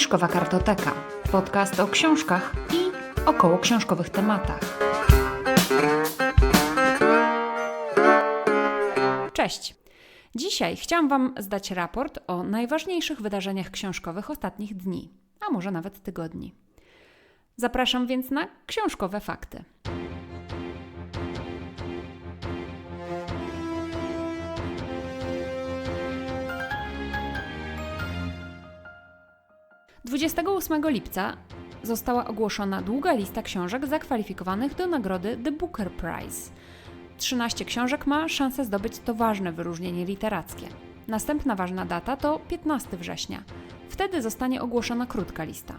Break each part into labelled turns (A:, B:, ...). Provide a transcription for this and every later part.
A: Fiszkowa Kartoteka. Podcast o książkach i około książkowych tematach. Cześć. Dzisiaj chciałam Wam zdać raport o najważniejszych wydarzeniach książkowych ostatnich dni, a może nawet tygodni. Zapraszam więc na książkowe fakty. 28 lipca została ogłoszona długa lista książek zakwalifikowanych do nagrody The Booker Prize. 13 książek ma szansę zdobyć to ważne wyróżnienie literackie. Następna ważna data to 15 września. Wtedy zostanie ogłoszona krótka lista.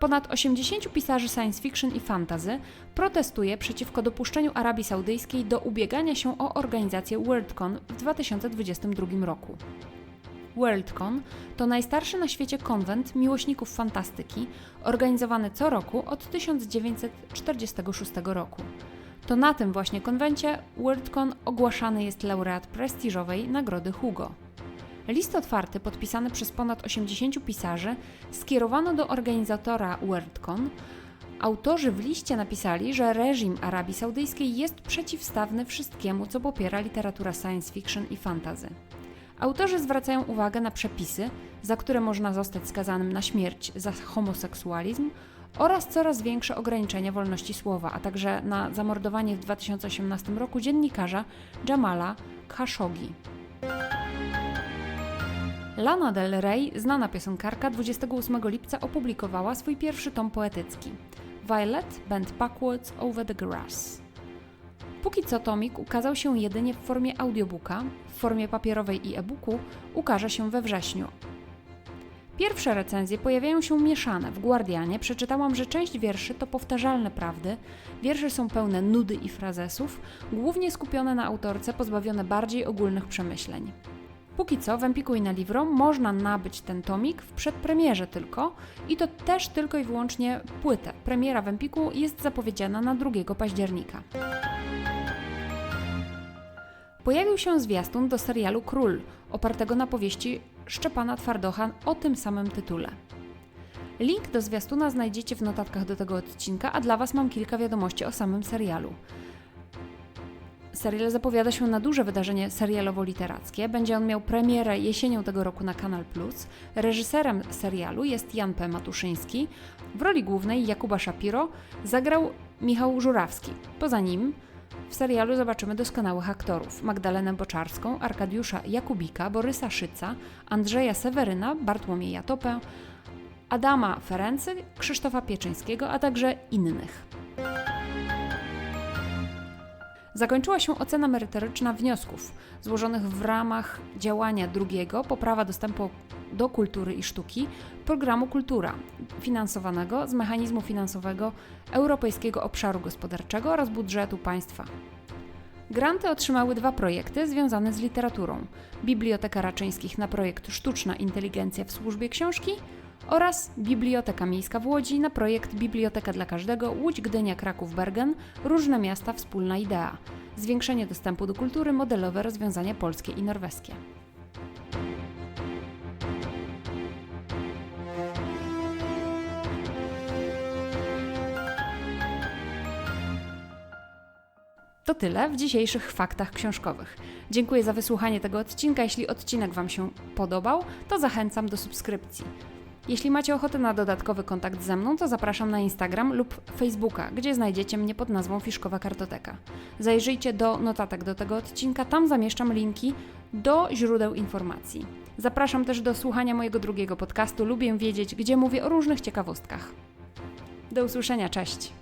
A: Ponad 80 pisarzy science fiction i fantasy protestuje przeciwko dopuszczeniu Arabii Saudyjskiej do ubiegania się o organizację WorldCon w 2022 roku. Worldcon to najstarszy na świecie konwent miłośników fantastyki, organizowany co roku od 1946 roku. To na tym właśnie konwencie Worldcon ogłaszany jest laureat prestiżowej nagrody Hugo. List otwarty podpisany przez ponad 80 pisarzy skierowano do organizatora Worldcon. Autorzy w liście napisali, że reżim Arabii Saudyjskiej jest przeciwstawny wszystkiemu, co popiera literatura science fiction i fantasy. Autorzy zwracają uwagę na przepisy, za które można zostać skazanym na śmierć za homoseksualizm oraz coraz większe ograniczenia wolności słowa, a także na zamordowanie w 2018 roku dziennikarza Jamala Khashoggi. Lana Del Rey, znana piosenkarka, 28 lipca opublikowała swój pierwszy tom poetycki Violet Bent Backwards Over the Grass. Póki co tomik ukazał się jedynie w formie audiobooka, w formie papierowej i e-booku ukaże się we wrześniu. Pierwsze recenzje pojawiają się mieszane. W Guardianie przeczytałam, że część wierszy to powtarzalne prawdy, wiersze są pełne nudy i frazesów, głównie skupione na autorce, pozbawione bardziej ogólnych przemyśleń. Póki co w Empiku i na Livro można nabyć ten tomik w przedpremierze tylko i to też tylko i wyłącznie płytę. Premiera w Empiku jest zapowiedziana na 2 października. Pojawił się zwiastun do serialu Król, opartego na powieści Szczepana Twardocha o tym samym tytule. Link do zwiastuna znajdziecie w notatkach do tego odcinka, a dla Was mam kilka wiadomości o samym serialu. Serial zapowiada się na duże wydarzenie serialowo-literackie. Będzie on miał premierę jesienią tego roku na Kanal Plus. Reżyserem serialu jest Jan P. Matuszyński. W roli głównej Jakuba Shapiro zagrał Michał Żurawski. Poza nim w serialu zobaczymy doskonałych aktorów: Magdalenę Boczarską, Arkadiusza Jakubika, Borysa Szyca, Andrzeja Seweryna, Bartłomieja Topę, Adama Ferency, Krzysztofa Pieczyńskiego, a także innych. Zakończyła się ocena merytoryczna wniosków złożonych w ramach działania drugiego poprawa dostępu do kultury i sztuki programu Kultura, finansowanego z mechanizmu finansowego Europejskiego Obszaru Gospodarczego oraz budżetu państwa. Granty otrzymały dwa projekty związane z literaturą: Biblioteka Raczyńskich na projekt Sztuczna Inteligencja w służbie książki oraz Biblioteka Miejska w Łodzi na projekt Biblioteka dla Każdego Łódź, Gdynia, Kraków, Bergen Różne Miasta Wspólna Idea zwiększenie dostępu do kultury, modelowe rozwiązania polskie i norweskie. To tyle w dzisiejszych faktach książkowych. Dziękuję za wysłuchanie tego odcinka. Jeśli odcinek Wam się podobał, to zachęcam do subskrypcji. Jeśli macie ochotę na dodatkowy kontakt ze mną, to zapraszam na Instagram lub Facebooka, gdzie znajdziecie mnie pod nazwą Fiszkowa Kartoteka. Zajrzyjcie do notatek do tego odcinka, tam zamieszczam linki do źródeł informacji. Zapraszam też do słuchania mojego drugiego podcastu Lubię Wiedzieć, gdzie mówię o różnych ciekawostkach. Do usłyszenia, cześć!